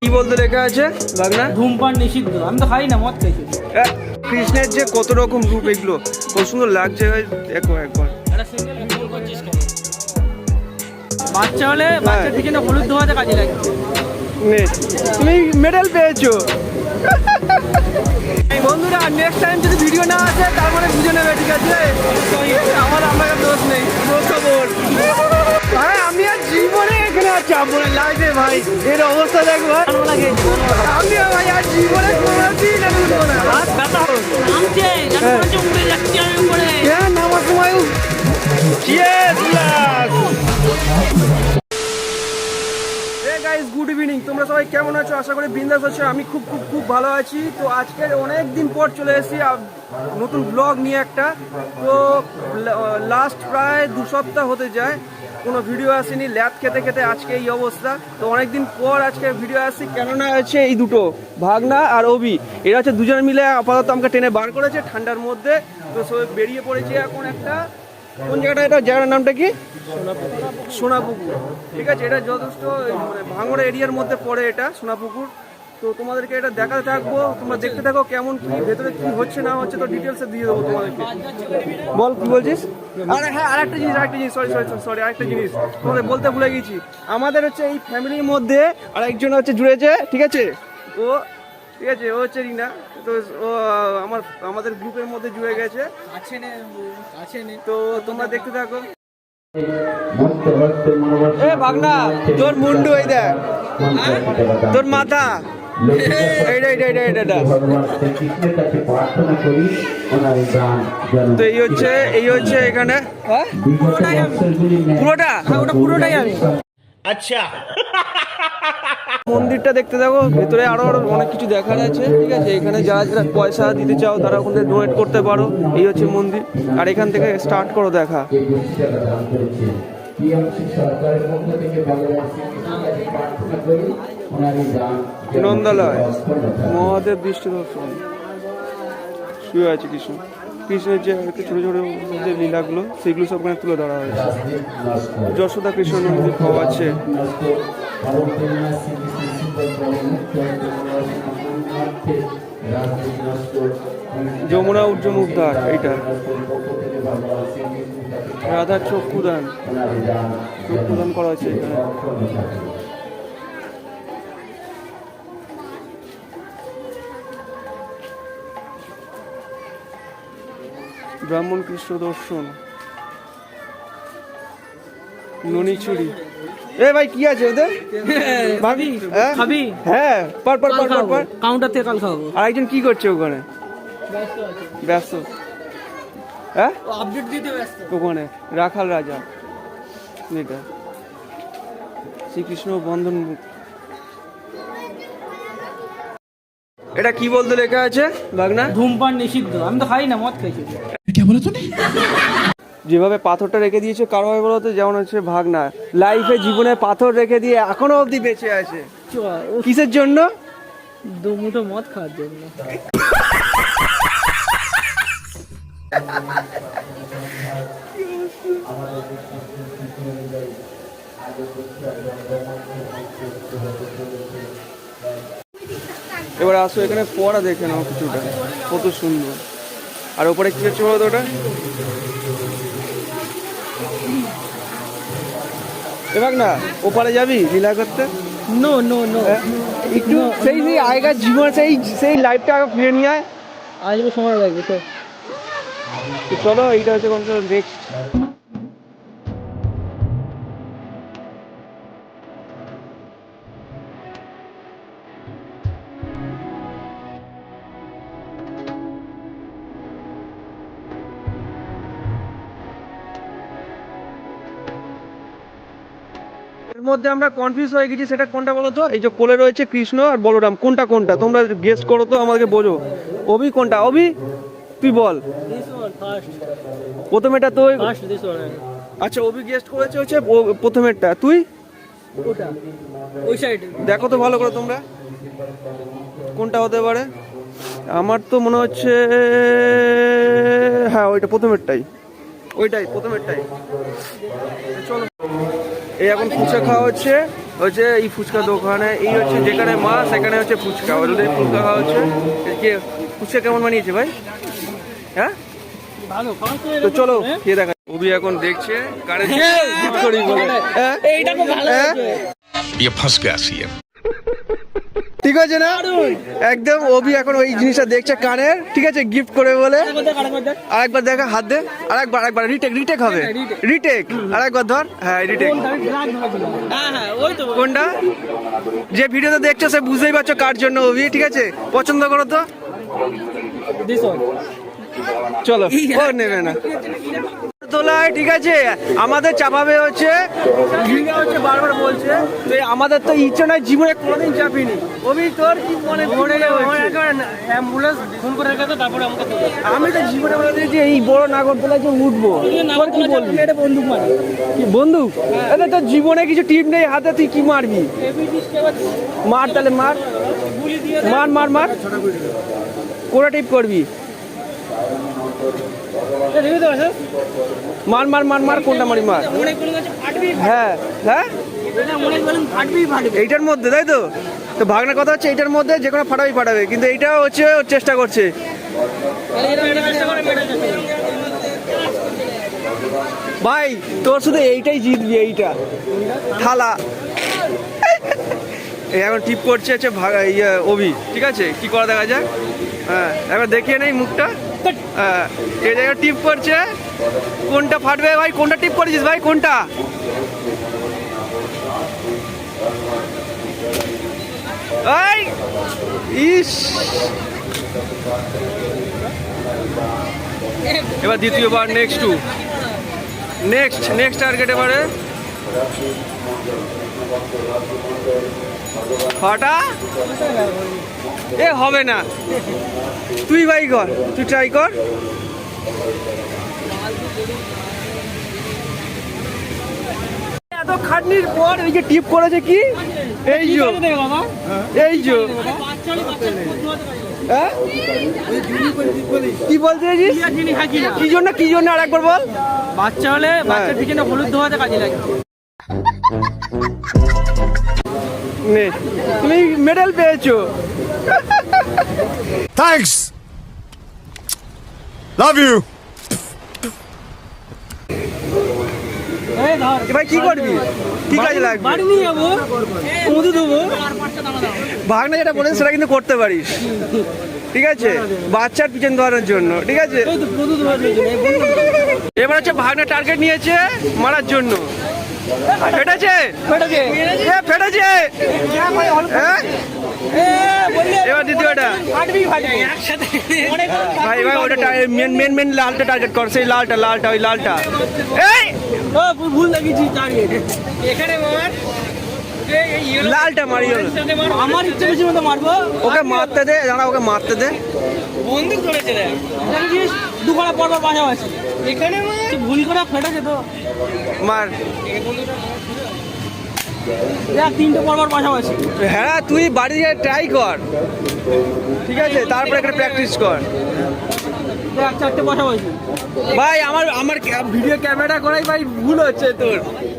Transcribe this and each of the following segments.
কি বলতে লেখা আছে? বাগনা? ধূমপান নিষিদ্ধ। আমি তো খাই না মদ খাইছি। কৃষ্ণের যে কত রকম রূপ এগুলো কত সুন্দর লাগছে ভাই। দেখো একবার। বাচ্চা হলে বাচ্চার পিছনে হলুদ ধোয়াতে কাজে লাগে তুমি মেডেল পেয়েছ। বন্ধুরা নেক্সট টাইম যদি ভিডিও না আসে তার মানে বুঝে নেবে ঠিক আছে? লাগছে ভাই। এর অবস্থা দেখব আমি ভাই আর জীবনে কোনোদিন আমি উঠবো না হ্যাঁ নামার সময় Cheers, lads! গুড ইভিনিং তোমরা সবাই কেমন আছো? আশা করি বিন্দাস আছো। আমি খুব খুব খুব ভালো আছি। তো আজকে অনেক দিন পর চলে এসেছি নতুন ব্লগ নিয়ে একটা। তো লাস্ট প্রায় দু সপ্তাহ হতে যায়। কোনো ভিডিও আসেনি ল্যাব খেতে খেতে আজকে এই অবস্থা। তো অনেকদিন পর আজকে ভিডিও আসছি, কেননা আছে এই দুটো, ভাগনা আর অবি। এরা হচ্ছে দুজন মিলে আপাতত আমাকে ট্রেনে বার করেছে ঠান্ডার মধ্যে। তো সবাই বেরিয়ে পড়েছে এখন একটা, কোন জায়গাটা এটা? জায়গাটার নামটা কি? সোনাপুকুর। ঠিক আছে, এটা যথেষ্ট মানে ভাঙড়া এরিয়ার মধ্যে পড়ে এটা, সোনাপুকুর। তো তোমাদেরকে এটা দেখাতে থাকব তোমরা দেখতে থাকো কেমন কি ভেতরে কি হচ্ছে না হচ্ছে তো ডিটেলসে দিয়ে দেবো তোমাদেরকে। বল কি বলছিস? আরে হ্যাঁ আরেকটা জিনিস আরেকটা জিনিস সরি সরি সরি আরেকটা জিনিস। তোমাদের বলতে ভুলে গেছি। আমাদের হচ্ছে এই ফ্যামিলির মধ্যে আরেকজন হচ্ছে জুড়েছে ঠিক আছে? ও ঠিক আছে ও হচ্ছে রিনা। তো ও আমার আমাদের গ্রুপের মধ্যে জুড়ে গেছে। আছে না আছে না। তো তোমরা দেখতে থাকো। এ বাগনা তোর মুন্ডু এই দেখ। তোর মাথা। তো এই হচ্ছে এই হচ্ছে এখানে হ্যাঁ পুরোটা হ্যাঁ, ওটা পুরোটাই আমি মন্দিরটা দেখতে থাকো ভেতরে আরও আরও অনেক কিছু দেখার আছে ঠিক আছে এখানে যারা যারা পয়সা দিতে চাও তারা ওখানে ডোনেট করতে পারো এই হচ্ছে মন্দির আর এখান থেকে স্টার্ট করো দেখা সরকারের পক্ষ থেকে নন্দালয় মহাদেব দৃষ্টি দর্শন। শুয়ে আছে কৃষ্ণ। কৃষ্ণের যে ছোট ছোট যে লীলাগুলো সেগুলো সব এখানে তুলে ধরা হয়েছে। যশোদা কৃষ্ণ নন্দী খাওয়া আছে। যমুনা উজ্জ্বল উদ্ধার এইটা। রাধার চক্ষুদান। চক্ষুদান করা হয়েছে এখানে। ব্রাহ্মণ কৃষ্ণ দর্শন। ননিচুরি এ ভাই কি আছে ওদের? ভাবি? হ্যাঁ? খাবি? হ্যাঁ পার পার পার পার কাউন্টার থেকে কাল খাব। আর একজন কি করছে ওখানে? ব্যস্ত হ্যাঁ? আপডেট দিতে ব্যস্ত। ওখানে রাখাল রাজা। এটা। শ্রীকৃষ্ণ বন্ধন এটা কি বলতে লেখা আছে? বাগনা? ধূমপান নিষিদ্ধ। আমি তো খাই না মদ খাইছি। যেভাবে পাথরটা রেখে দিয়েছে কারও হয় বলতো যেমন হচ্ছে ভাগনা। লাইফে জীবনে পাথর রেখে দিয়ে এখনও অবধি বেঁচে আছে। কিসের জন্য? দু মুঠো মদ খাওয়ার জন্য। এবার আসো এখানে পড়া দেখে নাও কিছুটা। কত সুন্দর। আর ওপরে কি হচ্ছে বলো তো ওটা? এবার না ওপারে যাবি লীলা করতে? No no no? একটু সেই সেই আগেকার জীবন সেই সেই লাইফটা আগে ফিরে নিয়ে আয়। আসবে সময় লাগবে তো। তো চলো এইটা হচ্ছে কোন নেক্সট মধ্যে আমরা কনফিউজ হয়ে গেছি সেটা কোনটা বলো তো? এই যে কোলে রয়েছে কৃষ্ণ আর বলরাম কোনটা কোনটা? তোমরা গেস করো তো আমাকে বোঝো। অভি কোনটা? অভি তুই বল। ফার্স্ট প্রথমেটা তুই আচ্ছা অভি গেস্ট করেছে হচ্ছে প্রথমেরটা। তুই? ওই সাইড দেখো তো ভালো করে তোমরা। কোনটা হতে পারে? আমার তো মনে হচ্ছে হ্যাঁ ওইটা প্রথমেরটাই। ওইটাই প্রথমেরটাই। চলো। এই এখন ফুচকা খাওয়া হচ্ছে হচ্ছে এই ফুচকা দোকানে এই হচ্ছে যেখানে মা সেখানে হচ্ছে ফুচকা ওদের ফুচকা খাওয়া হচ্ছে কে ফুচকা কেমন বানিয়েছে ভাই হ্যাঁ ভালো খাওয়া তো তো এরকম, চলো হ্যাঁ? কে দেখা ওবি এখন দেখছে কারে গিফট করি বলে হ্যাঁ এইটা খুব ভালো হ্যাঁ? হয়েছে। ये फंस गया सी ঠিক আছে না? একদম ওবি এখন ওই জিনিসটা দেখছে কানের ঠিক আছে গিফট করে বলে। আরেকবার দেখ, হাত দে। আরেকবার আরেকবার রিটেক রিটেক হবে। রিটেক আরেকবার ধর। হ্যাঁ রিটেক হ্যাঁ, হ্যাঁ, ওই তো। কোনটা? যে ভিডিওটা দেখছ সে বুঝতেই পারছ কার জন্য ওবি ঠিক আছে? পছন্দ করো তো. চলো ও নেবে না তোলায় ঠিক আছে? আমাদের চাপাবে হচ্ছে ঝিঙ্গা হচ্ছে বারবার বলছে। তো আমাদের তো ইচ্ছে নয় জীবনে কোনোদিন চাপিনি। ওবি তোর কি মনে ঘুরে অ্যাম্বুলেন্স ফোন করে রেখে তারপরে আমাকে আমি তো জীবনে বলে দিয়েছি এই বড় নাগরদোলায় যে উঠবো। তোর কি বলবি? এটা বন্দুক মারে। কি বন্দুক? এতে তোর জীবনে কিছু টিপ নেই হাতে তুই কি মারবি? মার তাহলে মার। মার মার মার। কোটা টিপ করবি? হ্যাঁ? মার মার মার মার, কোনটা মারি, মার? হ্যাঁ হ্যাঁ। এইটার মধ্যে, তাই তো? তো ভাগনা কথা হচ্ছে এইটার মধ্যে যে কোনো ফাটাবি ফাটাবে, কিন্তু এইটা হচ্ছে ওর চেষ্টা করছে। ভাই, তোর শুধু এইটাই জিতবি, এইটা। থালা। এই এখন টিপ করছে হচ্ছে ভাগা ইয়ে অভি। ঠিক আছে? কি করা দেখা যায় হ্যাঁ একবার দেখিয়ে নেই মুখটা। এই জায়গায় টিপ করছে। কোনটা ফাটবে ভাই? কোনটা টিপ করেছিস ভাই? কোনটা? এই, ইস। এবার দ্বিতীয়বার next to next next target এবারে। ফাটা? এ, হবে না। তুই ভাই কর তুই ট্রাই কর। এত খাটনির পর এই যে টিপ করেছে কি? এই যে? এই যে। হ্যাঁ? কি বলতে কি। কি জন্য জন্য আরেকবার বল? বাচ্চা হলে বাচ্চার পিছনে হলুদ ধোয়াতে কাজে লাগে। তুমি মেডেল পেয়েছ। থ্যাঙ্কস লাভ ইউ এবার কি করবি? কি কাজ লাগবে? বাড়ি নিয়ে ভাগনা যেটা বলেছে সেটা কিন্তু করতে পারিস। ঠিক আছে? বাচ্চার পিছন ধরার জন্য। ঠিক আছে? এবার হচ্ছে ভাগনা টার্গেট নিয়েছে মারার জন্য। ফেটেছে। ফেটেছে। এবার দ্বিতীয়টা ভাই ভাই ওটা মেন মেন মেন লালটা টার্গেট কর সেই লালটা লালটা ওই লালটা। এই! ও, ভুল- লাগিয়েছি টার্গেট এখানে লালটা মারি আমার ইচ্ছে বেশি মতো মারবো। ওকে মারতে দে দাঁড়া ওকে মারতে দে। বন্দুক ধরেছে দুখানা পরপর পাশাপাশি এখানে তুই ভুল করে ফেটেছে তো। মার। তিনটে পরপর পাশাপাশি হ্যাঁ তুই বাড়ি গিয়ে ট্রাই কর। ঠিক আছে তারপরে একটা প্র্যাকটিস কর। ভাই আমার আমার ভিডিও ক্যামেরা করাই ভাই ভুল হচ্ছে তোর।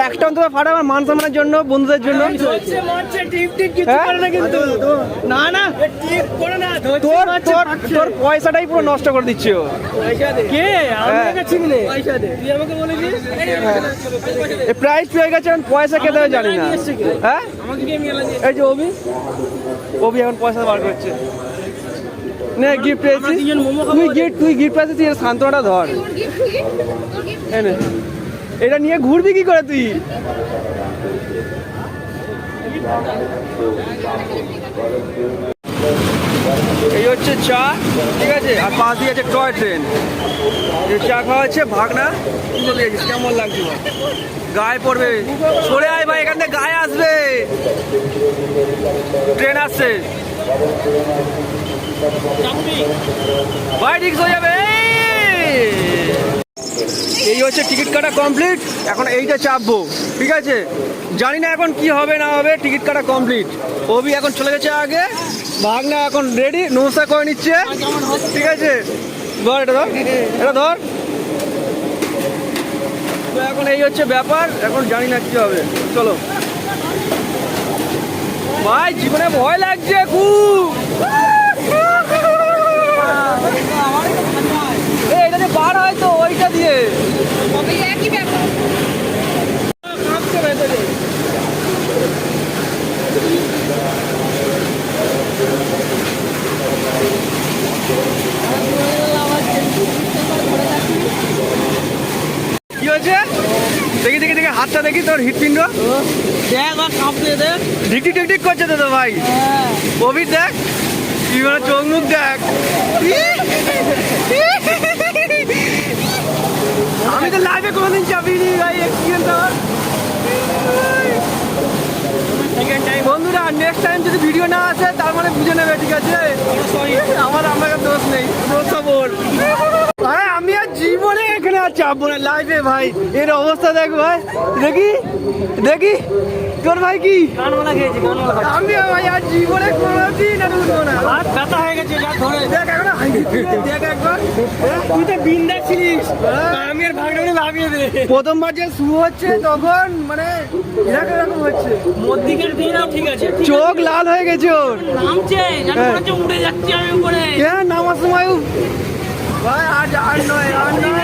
একটা অন্তত ফাটা আমার মান সম্মানের জন্য বন্ধুদের জন্য? না না টিপ করে না তোর তোর তোর পয়সাটাই পুরো নষ্ট করে দিচ্ছে ও। কে? হ্যাঁ। কাছে চিনি পয়সা দে। তুই আমাকে প্রাইস পেয়ে গেছে এখন পয়সা হবে জানি না। হ্যাঁ? এই যে অভি। অভি এখন পয়সা বার করছে। নে গিফট পেয়েছি তুই গিফট তুই গিফট পেয়েছিস তুই এর সান্ত্বনাটা ধর। এটা নিয়ে ঘুরবি কি করে তুই? এই হচ্ছে চা ঠিক আছে? আর পাশ দিয়ে আছে টয় ট্রেন। এই চা খাওয়া হচ্ছে ভাগনা। বলে গেছিস কেমন লাগছে গায়ে পড়বে। সরে আয় ভাই এখান থেকে গায়ে আসবে। ট্রেন আসছে। এই! হচ্ছে টিকিট কাটা কমপ্লিট। এখন এইটা চাপবো, ঠিক আছে? জানি না এখন কি হবে, না হবে, টিকিট কাটা কমপ্লিট। অভি এখন চলে গেছে আগে, ভাগনা এখন রেডি নমস্কার করে নিচ্ছে। ঠিক আছে? ধর এটা ধর এটা ধর। তো এখন এই হচ্ছে ব্যাপার, এখন জানি না কি হবে। চলো। ভাই জীবনে ভয় লাগছে খুব। এটা দিয়ে বার হয় তো ওইটা দিয়ে। কি হয়েছে? দেখি দেখি দেখি হাতটা দেখি তোর হৃৎপিণ্ড। দেখ দেখ। ঢিকটিক ঢিকটিক করছে তো ভাই। কবির দেখ। কি মানে চোখ মুখ দেখ। আমি তো লাইভে কোনোদিন চাপিনি ভাই এক্সপিরিয়েন্স আমার। বন্ধুরা নেক্সট টাইম যদি ভিডিও না আসে তার মানে বুঝে নেবে ঠিক আছে? আমার আমার দোষ নেই দোষ সবর আরে আমি আর লাইভে ভাই। এর অবস্থা দেখ ভাই। দেখি? দেখি? তোর ভাই কি? আমি ভাই আর জীবনে কোনোদিন আর উঠবো না। আর ব্যথা হয়ে গেছে যা ধরে। দেখ এখন দেখ একবার। তুই তো বিন্দাস ছিলিস। আমি আর লাভিয়ে দে। প্রথমবার যে শুরু হচ্ছে তখন মানে এরকম এরকম হচ্ছে। মধ্যিকের দিনও ঠিক আছে চোখ লাল হয়ে গেছে ওর। নামছে যেন হ্যাঁ। উড়ে যাচ্ছি আমি উপরে। কেন? নামার সময়। ভাই আজ আর নয় আর নয়।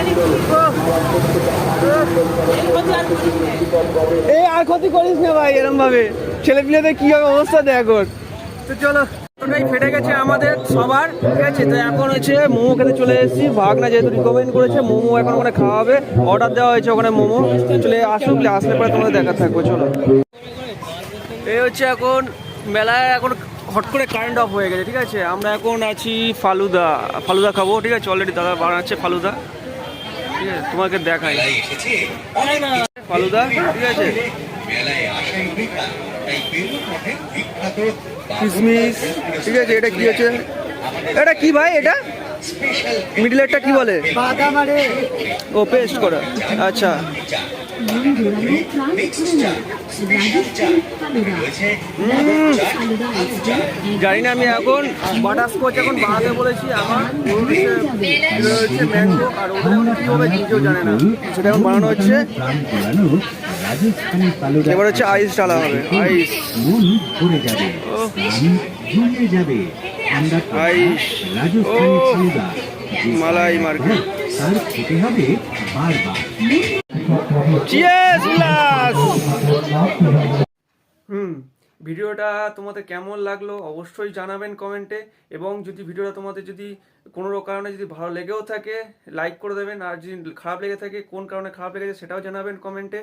এই আর ক্ষতি করিস না ভাই এরম ভাবে ছেলে পিলেদের কি হবে অবস্থা দেখ তো চলো ওটাই ফেটে গেছে আমাদের সবার ঠিক আছে? তো এখন হচ্ছে মোমো খেতে চলে এসেছি। ভাগনা যেহেতু রিকমেন্ড করেছে মোমো এখন ওখানে খাওয়া হবে। অর্ডার দেওয়া হয়েছে ওখানে মোমো। চলে আসুক আসলে পরে তোমাদের দেখা থাকবে চলো। এই হচ্ছে এখন মেলায় এখন হট করে কারেন্ট অফ হয়ে গেছে, ঠিক আছে? আমরা এখন আছি ফালুদা ফালুদা খাব, ঠিক আছে? অলরেডি দাদা বানাচ্ছে ফালুদা। ঠিক আছে, তোমাকে দেখাই। ফালুদা, ঠিক আছে? কিসমিস, ঠিক আছে? এটা কি আছে এটা কি ভাই, এটা? মিডলেরটা কি বলে? ও পেস্ট করা। আচ্ছা। জানি না আমি এখন। বাটার বাটারস্কচ এখন বানাতে বলেছি আমার। হচ্ছে ম্যাঙ্গো আর ওদের এখন কি নিজেও জানে না সেটা এখন বানানো হচ্ছে এবার হচ্ছে আইস ডালা হবে। আইস মন ভরে যাবে। রাজস্থানি ও, মালাই মার্কেট তার খেতে হবে বারবার। হুম ভিডিওটা তোমাদের কেমন লাগল অবশ্যই জানাবেন কমেন্টে এবং যদি ভিডিওটা তোমাদের যদি কোনো কারণে যদি ভালো লেগেও থাকে লাইক করে দেবেন আর যদি খারাপ লেগে থাকে কোন কারণে খারাপ লেগেছে সেটাও জানাবেন কমেন্টে।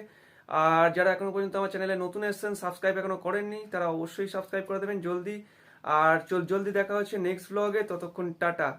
আর যারা এখনও পর্যন্ত আমার চ্যানেলে নতুন এসেছেন সাবস্ক্রাইব এখনও করেননি তারা অবশ্যই সাবস্ক্রাইব করে দেবেন জলদি। আর চল জলদি দেখা হচ্ছে নেক্সট ব্লগে ততক্ষণ টাটা।